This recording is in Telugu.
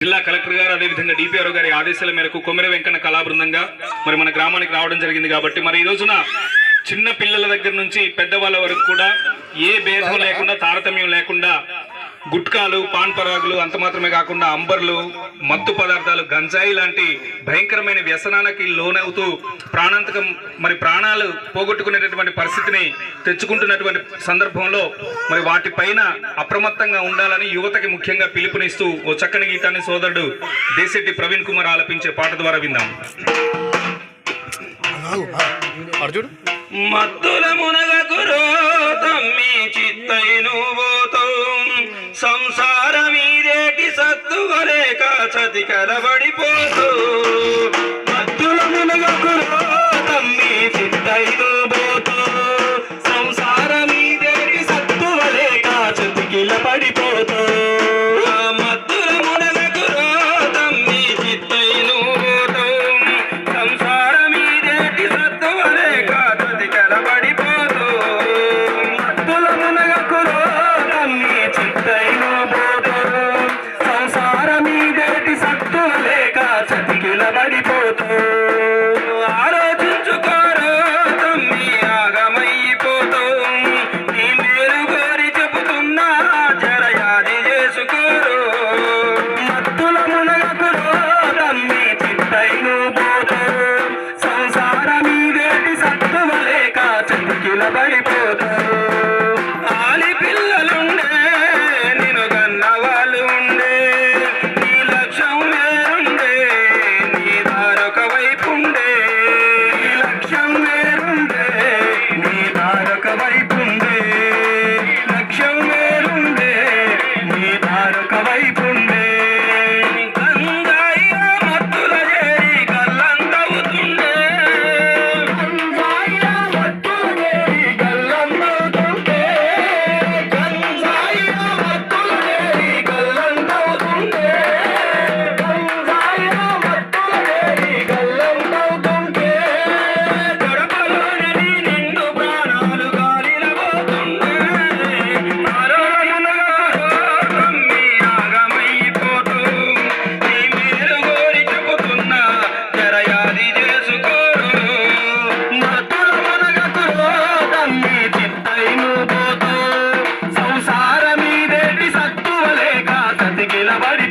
జిల్లా కలెక్టర్ గారు అదేవిధంగా డిపిఆర్ గారి ఆదేశాల మేరకు కొమెర వెంకన్న కళా బృందంగా మరి మన గ్రామానికి రావడం జరిగింది కాబట్టి మరి ఈ రోజున చిన్న పిల్లల దగ్గర నుంచి పెద్దవాళ్ళ వరకు కూడా ఏ భేదం లేకుండా తారతమ్యం లేకుండా గుట్కాలు పాన్ పరాగులు అంత మాత్రమే కాకుండా అంబర్లు మత్తు పదార్థాలు గంజాయి లాంటి భయంకరమైన వ్యసనాలకి లోనవుతూ ప్రాణాంతకం మరి ప్రాణాలు పోగొట్టుకునేటటువంటి పరిస్థితిని తెచ్చుకుంటున్నటువంటి సందర్భంలో మరి వాటిపైన అప్రమత్తంగా ఉండాలని యువతకి ముఖ్యంగా పిలుపునిస్తూ ఓ చక్కని గీతాన్ని సోదరుడు దేశెట్టి ప్రవీణ్ కుమార్ ఆలపించే పాట ద్వారా విందాం. అర్జుడు మత్తుల మునగకురో తమ్మి చిత్తైను పోతావు మీదేటి సత్తువలేక కాచతి కలబడిపోతూ పడిపోతూ ఆలోచించుకోరు తమ్మి ఆగమైపోతూ నీ మేలు కోరి చెబుతున్నా జరయాది మత్తుల మునగకురో తమ్మి చిత్తైను పోతూ సంసారం ఇదేటి సత్తువలేక చెతికిల పడి சிக்கில படி